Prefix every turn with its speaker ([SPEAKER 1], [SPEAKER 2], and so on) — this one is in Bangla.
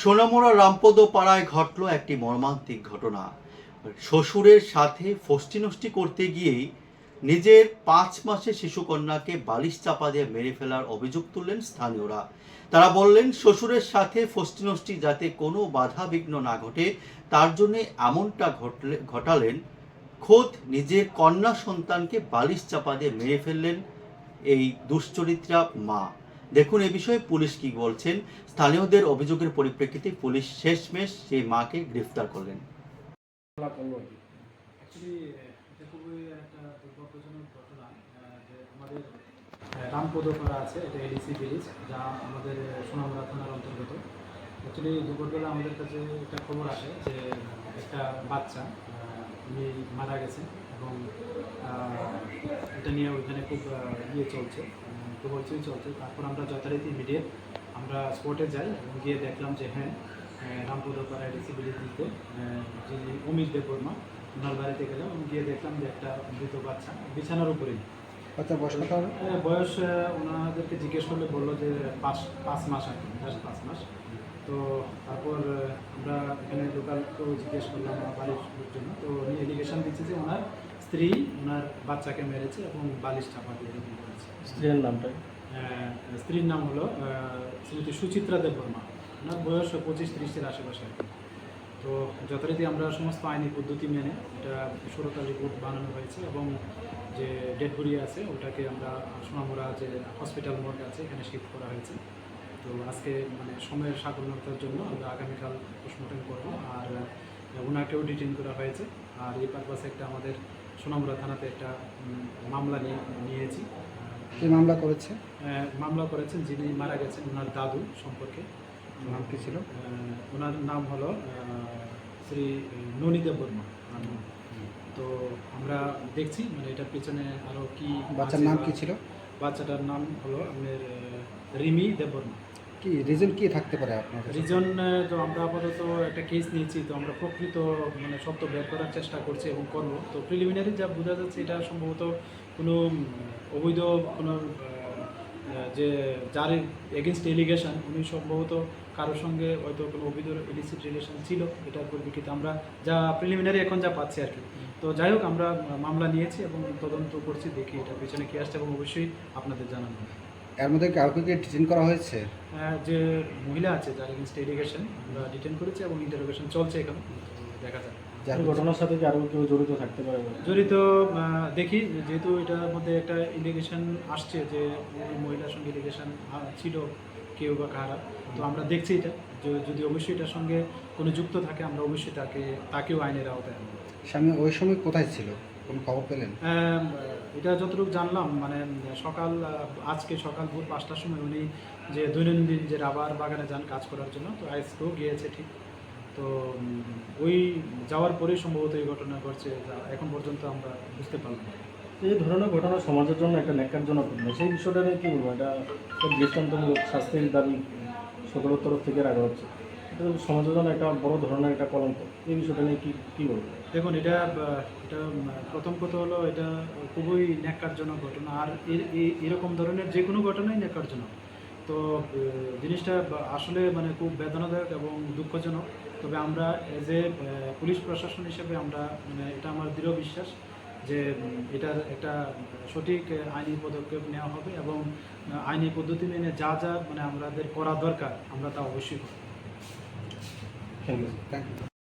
[SPEAKER 1] সোনামুড়া রামপদ পাড়ায় ঘটল একটি মর্মান্তিক ঘটনা। শ্বশুরের সাথে ফষ্টিনষ্টি করতে গিয়েই নিজের পাঁচ মাসের শিশুকন্যাকে বালিশ চাপা দিয়ে মেরে ফেলার অভিযোগ তুললেন স্থানীয়রা। তারা বললেন, শ্বশুরের সাথে ফষ্টিনষ্টি যাতে কোনো বাধা বিঘ্ন না ঘটে, তার জন্য এমনটা ঘটলে, ঘটালেন, খোদ নিজের কন্যা সন্তানকে বালিশ চাপা দিয়ে মেরে ফেললেন এই দুশ্চরিত্রা মা। দেখুন, এ বিষয়ে পুলিশ কি বলছেন? স্থানীয়দের অভিযোগের পরিপ্রেক্ষিতে পুলিশ শেষমেশ সেই মাকে গ্রেফতার করলেন।
[SPEAKER 2] আছে, এটা এডিসি ভিলেজ যা আমাদের সোনামুড়া থানার অন্তর্গত। অ্যাকচুয়ালি দুপুরবেলা আমাদের কাছে একটা খবর আসে যে একটা বাচ্চা উনি মারা গেছে এবং এটা নিয়ে ওইখানে খুব ইয়ে চলছে। খুব হইচই চলছে তারপর আমরা যথারীতি মিডিয়ে আমরা স্পটে যাই এবং গিয়ে দেখলাম যে হ্যাঁ রামপুরপাড়া এডিসি ভিলেজে যিনি অমিত দেববর্মা ওনার বাড়িতে গেলাম এবং গিয়ে দেখলাম যে একটা মৃত বাচ্চা বিছানার উপরেই।
[SPEAKER 3] বাচ্চা বয়স কত
[SPEAKER 2] বয়স ওনাদেরকে জিজ্ঞেস করলে বলল যে পাঁচ পাঁচ মাস আর কি জাস্ট পাঁচ মাস। তো তারপর আমরা এখানে লোকালকেও জিজ্ঞেস করলাম আমার বাড়ির জন্য তো উনি এলিগেশন দিচ্ছে যে ওনার স্ত্রী ওনার বাচ্চাকে মেরেছে এবং বালিশ চাপা দিয়ে করেছে
[SPEAKER 3] স্ত্রীর নামটা?
[SPEAKER 2] স্ত্রীর নাম হলো শ্রীমতী সুচিত্রা দেববর্মা ওনার বয়স পঁচিশ ত্রিশের আশেপাশে তো যথারীতি আমরা সমস্ত আইনি পদ্ধতি মেনে এটা ষোলোটা রিপোর্ট বানানো হয়েছে এবং যে ডেড বডি আছে ওটাকে আমরা সোনামুড়া যে হসপিটাল মোড় আছে এখানে শিফট করা হয়েছে। তো আজকে মানে সময়ের সাধারণতার জন্য আমরা আগামীকাল পোস্টমর্টম করব। আর ওনাকেও ডিটেন করা হয়েছে। আর এই পারপাসে একটা আমাদের সোনামুড়া থানাতে একটা মামলা নিয়ে নিয়েছি।
[SPEAKER 3] কি মামলা করেছে?
[SPEAKER 2] মামলা করেছেন যিনি মারা গেছেন ওনার দাদু সম্পর্কে।
[SPEAKER 3] নাম কি ছিল?
[SPEAKER 2] ওনার নাম হলো শ্রী ননীদেব বর্মা। তো আমরা দেখছি মানে এটার পেছনে আরও কি
[SPEAKER 3] বাচ্চার নাম কি ছিল?
[SPEAKER 2] বাচ্চাটার নাম হলো আমাদের রিমি দেববর্মা
[SPEAKER 3] কি রিজন কি থাকতে পারে আপনার
[SPEAKER 2] রিজন তো আমরা আপাতত একটা কেস নিয়েছি, তো আমরা প্রকৃত মানে সত্য বের করার চেষ্টা করছি এবং করব। তো প্রিলিমিনারি যা বোঝা যাচ্ছে এটা সম্ভবত কোনো অবৈধ কোনো যে যার এগেনস্ট এলিগেশন উনি সম্ভবত কারোর সঙ্গে হয়তো কোনো অবৈধ ইলিসিট রিলেশন ছিল, এটার পরিপ্রেক্ষিতে আমরা যা প্রিলিমিনারি এখন যা পাচ্ছি আর কি। তো যাই হোক, আমরা মামলা নিয়েছি এবং তদন্ত করছি, দেখি এটা পিছনে কী আসছে এবং অবশ্যই আপনাদের জানানো।
[SPEAKER 3] এর মধ্যে কাউকে কি ডিটেন করা হয়েছে?
[SPEAKER 2] আহ, যে মহিলা আছে যার এগেনস্ট এডুকেশন আমরা ডিটেন করেছি এবং ইন্টারোগেশন চলছে এখন দেখা যাক।
[SPEAKER 3] যার
[SPEAKER 4] ঘটনার সাথে কি আরও কেউ জড়িত থাকতে পারে?
[SPEAKER 2] জড়িত দেখি যেহেতু এটার মধ্যে একটা ইলিগেশন আসছে যে ওই মহিলার সঙ্গে ইলিগেশন ছিল কেউ বা কারা তো আমরা দেখছি এটা। যে যদি অবশ্যই এটার সঙ্গে কোনো যুক্ত থাকে আমরা অবশ্যই তাকে তাকেও আইনের আওতায় আনব।
[SPEAKER 3] স্বামী ওই সময় কোথায় ছিল? কোন খবর পেলেন?
[SPEAKER 2] এটা যতটুকু জানলাম মানে সকাল আজকে সকাল ভোর পাঁচটার সময় উনি যে দৈনন্দিন যে রাবার বাগানে যান কাজ করার জন্য, তো আজকেও গিয়েছে ঠিক। তো ওই যাওয়ার পরেই সম্ভবত এই ঘটনা ঘটছে এখন পর্যন্ত আমরা বুঝতে পারলাম।
[SPEAKER 4] এই ধরনের ঘটনা সমাজের জন্য একটা ন্যাক্কারজনক ঘটনা। সেই বিষয়টা নিয়ে কী বলব? এটা দৃষ্টান্তমূলক শাস্তির দাবি সকলের তরফ থেকে রাখা হচ্ছে। সমাজের জন্য একটা বড় ধরনের একটা কলঙ্ক। এই বিষয়টা নিয়ে কী কী বলব
[SPEAKER 2] দেখুন, এটা এটা প্রথম কথা হলো এটা খুবই ন্যাক্কারজনক ঘটনা। আর এরকম ধরনের যে কোনো ঘটনাই ন্যাক্কারজনক। তো জিনিসটা আসলে মানে খুব বেদনাদায়ক এবং দুঃখজনক। তবে আমরা এজ এ পুলিশ প্রশাসন হিসেবে আমরা মানে এটা আমার দৃঢ় বিশ্বাস যে এটার একটা সঠিক আইনি পদক্ষেপ নেওয়া হবে এবং আইনি পদ্ধতি মেনে যা যা মানে আমাদের করা দরকার, আমরা তা অবশ্যই করব।
[SPEAKER 3] Thank you.